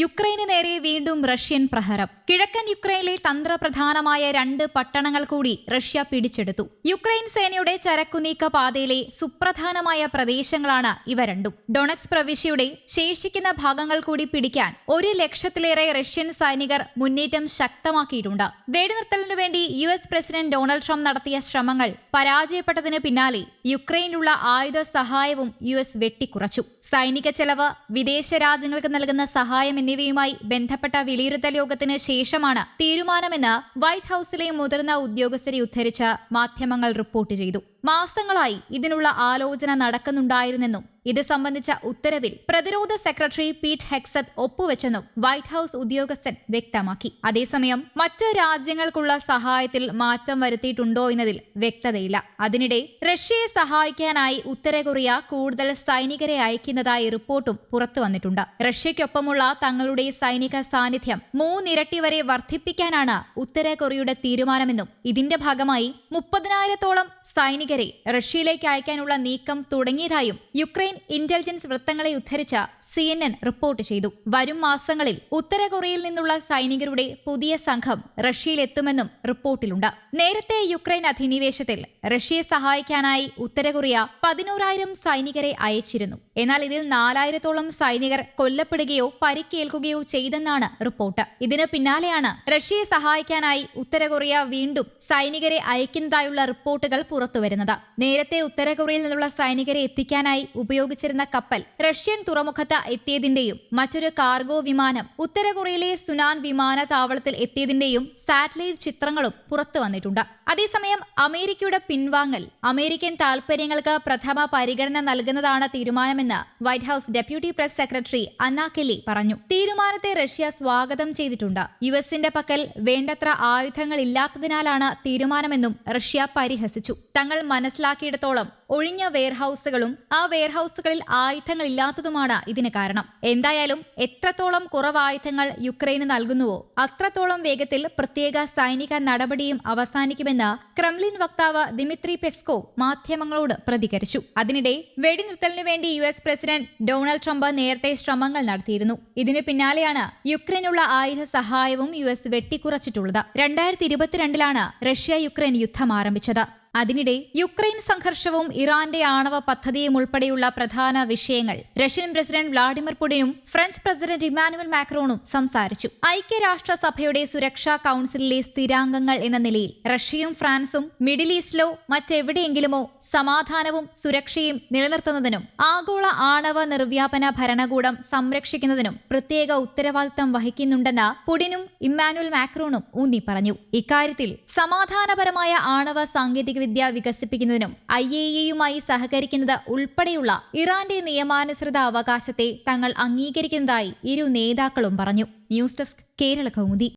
യുക്രൈന് നേരെ വീണ്ടും റഷ്യൻ പ്രഹരം. കിഴക്കൻ യുക്രൈനിലെ തന്ത്രപ്രധാനമായ രണ്ട് പട്ടണങ്ങൾ കൂടി റഷ്യ പിടിച്ചെടുത്തു. യുക്രൈൻ സേനയുടെ ചരക്കുനീക്ക പാതയിലെ സുപ്രധാനമായ പ്രദേശങ്ങളാണ് ഇവ രണ്ടും. ഡൊണക്സ് പ്രവിശ്യയുടെ ശേഷിക്കുന്ന ഭാഗങ്ങൾ കൂടി പിടിക്കാൻ ഒരു ലക്ഷത്തിലേറെ റഷ്യൻ സൈനികർ മുന്നേറ്റം ശക്തമാക്കിയിട്ടുണ്ട്. വെടിനിർത്തലിനു വേണ്ടി U S president Donald Trump നടത്തിയ ശ്രമങ്ങൾ പരാജയപ്പെട്ടതിന് പിന്നാലെ യുക്രൈനിലുള്ള ആയുധ സഹായവും യു എസ് വെട്ടിക്കുറച്ചു. സൈനിക ചെലവ് വിദേശ രാജ്യങ്ങൾക്ക് നൽകുന്ന സഹായം എന്നിവയുമായി ബന്ധപ്പെട്ട വിലയിരുത്തൽ യോഗത്തിന് ശേഷമാണ് തീരുമാനമെന്ന് വൈറ്റ് ഹൌസിലെ മുതിർന്ന ഉദ്യോഗസ്ഥരെ ഉദ്ധരിച്ച് മാധ്യമങ്ങൾ റിപ്പോർട്ട് ചെയ്തു. മാസങ്ങളായി ഇതിനുള്ള ആലോചന നടക്കുന്നുണ്ടായിരുന്നെന്നും ഇത് സംബന്ധിച്ച ഉത്തരവിൽ പ്രതിരോധ സെക്രട്ടറി പീറ്റ് ഹെക്സത്ത് ഒപ്പുവെച്ചെന്നും വൈറ്റ് ഹൌസ് ഉദ്യോഗസ്ഥൻ വ്യക്തമാക്കി. അതേസമയം മറ്റ് രാജ്യങ്ങൾക്കുള്ള സഹായത്തിൽ മാറ്റം വരുത്തിയിട്ടുണ്ടോ എന്നതിൽ വ്യക്തതയില്ല. അതിനിടെ റഷ്യയെ സഹായിക്കാനായി ഉത്തരകൊറിയ കൂടുതൽ സൈനികരെ അയക്കുന്നതായി റിപ്പോർട്ടും പുറത്തു വന്നിട്ടുണ്ട്. റഷ്യയ്ക്കൊപ്പമുള്ള തങ്ങളുടെ സൈനിക സാന്നിധ്യം മൂന്നിരട്ടി വരെ വർദ്ധിപ്പിക്കാനാണ് ഉത്തരകൊറിയയുടെ തീരുമാനമെന്നും ഇതിന്റെ ഭാഗമായി മുപ്പതിനായിരത്തോളം സൈനികരെ റഷ്യയിലേക്ക് അയക്കാനുള്ള നീക്കം തുടങ്ങിയതായും യുക്രൈൻ ഇന്റലിജൻസ് വൃത്തങ്ങളെ ഉദ്ധരിച്ച സി എൻ എൻ റിപ്പോർട്ട് ചെയ്തു. വരും മാസങ്ങളിൽ ഉത്തര കൊറിയയിൽ നിന്നുള്ള സൈനികരുടെ പുതിയ സംഘം റഷ്യയിലെത്തുമെന്നും റിപ്പോർട്ടിലുണ്ട്. നേരത്തെ യുക്രൈൻ അധിനിവേശത്തിൽ റഷ്യയെ സഹായിക്കാനായി ഉത്തര കൊറിയ പതിനോരായിരം സൈനികരെ അയച്ചിരുന്നു. എന്നാൽ ഇതിൽ നാലായിരത്തോളം സൈനികർ കൊല്ലപ്പെടുകയോ പരിക്കേൽക്കുകയോ ചെയ്തെന്നാണ് റിപ്പോർട്ട്. ഇതിന് പിന്നാലെയാണ് റഷ്യയെ സഹായിക്കാനായി ഉത്തര കൊറിയ വീണ്ടും സൈനികരെ അയക്കുന്നതായുള്ള റിപ്പോർട്ടുകൾ പുറത്തുവരുന്നത്. നേരത്തെ ഉത്തര കൊറിയയിൽ നിന്നുള്ള സൈനികരെ എത്തിക്കാനായി ഉപയോഗിച്ചിരുന്ന കപ്പൽ റഷ്യൻ തുറമുഖത്ത് എത്തിയതിന്റെയും മറ്റൊരു കാർഗോ വിമാനം ഉത്തര കൊറിയയിലെ സുനാൻ വിമാനത്താവളത്തിൽ എത്തിയതിന്റെയും സാറ്റലൈറ്റ് ചിത്രങ്ങളും പുറത്തു വന്നിട്ടുണ്ട്. അതേസമയം അമേരിക്കയുടെ പിൻവാങ്ങൽ അമേരിക്കൻ താൽപര്യങ്ങൾക്ക് പ്രഥമ പരിഗണന നൽകുന്നതാണ് തീരുമാനമെന്ന് White House deputy press secretary Anna Kelly പറഞ്ഞു. തീരുമാനത്തെ റഷ്യ സ്വാഗതം ചെയ്തിട്ടുണ്ട്. യു എസിന്റെ പക്കൽ വേണ്ടത്ര ആയുധങ്ങൾ ഇല്ലാത്തതിനാലാണ് തീരുമാനമെന്നും റഷ്യ പരിഹസിച്ചു. തങ്ങൾ മനസ്സിലാക്കിയിടത്തോളം ഒഴിഞ്ഞ വെയർഹൌസുകളും ആ വെയർഹൌസുകളിൽ ആയുധങ്ങൾ ഇല്ലാത്തതുമാണ് ഇതിന് കാരണം. എന്തായാലും എത്രത്തോളം കുറവ് ആയുധങ്ങൾ യുക്രൈന് നൽകുന്നുവോ അത്രത്തോളം വേഗത്തിൽ പ്രത്യേക സൈനിക നടപടിയും അവസാനിക്കുമെന്ന് ക്രെംലിൻ വക്താവ് ദിമിത്രി പെസ്കോ മാധ്യമങ്ങളോട് പ്രതികരിച്ചു. അതിനിടെ വെടിനിർത്തലിനു വേണ്ടി U S president Donald Trump നേരത്തെ ശ്രമങ്ങൾ നടത്തിയിരുന്നു. ഇതിന് പിന്നാലെയാണ് യുക്രൈനുള്ള ആയുധ സഹായവും യു എസ് വെട്ടിക്കുറച്ചിട്ടുള്ളത്. രണ്ടായിരത്തി ഇരുപത്തിരണ്ടിലാണ് റഷ്യ യുക്രൈൻ യുദ്ധം ആരംഭിച്ചത്. അതിനിടെ യുക്രൈൻ സംഘർഷവും ഇറാന്റെ ആണവ പദ്ധതിയും ഉൾപ്പെടെയുള്ള പ്രധാന വിഷയങ്ങൾ. റഷ്യൻ പ്രസിഡന്റ് വ്ളാഡിമിർ പുടിനും ഫ്രഞ്ച് പ്രസിഡന്റ് ഇമാനുവൽ മാക്രോണും സംസാരിച്ചു. ഐക്യരാഷ്ട്രസഭയുടെ സുരക്ഷാ കൌൺസിലിലെ സ്ഥിരാംഗങ്ങൾ എന്ന നിലയിൽ റഷ്യയും ഫ്രാൻസും മിഡിൽ ഈസ്റ്റിലോ മറ്റെവിടെയെങ്കിലുമോ സമാധാനവും സുരക്ഷയും നിലനിർത്തുന്നതിനും ആഗോള ആണവ നിർവ്യാപന ഭരണകൂടം സംരക്ഷിക്കുന്നതിനും പ്രത്യേക ഉത്തരവാദിത്തം വഹിക്കുന്നുണ്ടെന്ന് പുടിനും ഇമ്മാനുവൽ മാക്രോണും ഊന്നി പറഞ്ഞു ഇക്കാര്യത്തിൽ സമാധാനപരമായ ആണവ സാങ്കേതിക വിദ്യ വികസിപ്പിക്കുന്നതിനും ഐ എ എയുമായി സഹകരിക്കുന്നത് ഉൾപ്പെടെയുള്ള ഇറാന്റെ നിയമാനുസൃത അവകാശത്തെ തങ്ങൾ അംഗീകരിക്കുന്നതായി ഇരു നേതാക്കളും പറഞ്ഞു. News desk Kerala Kaumudi.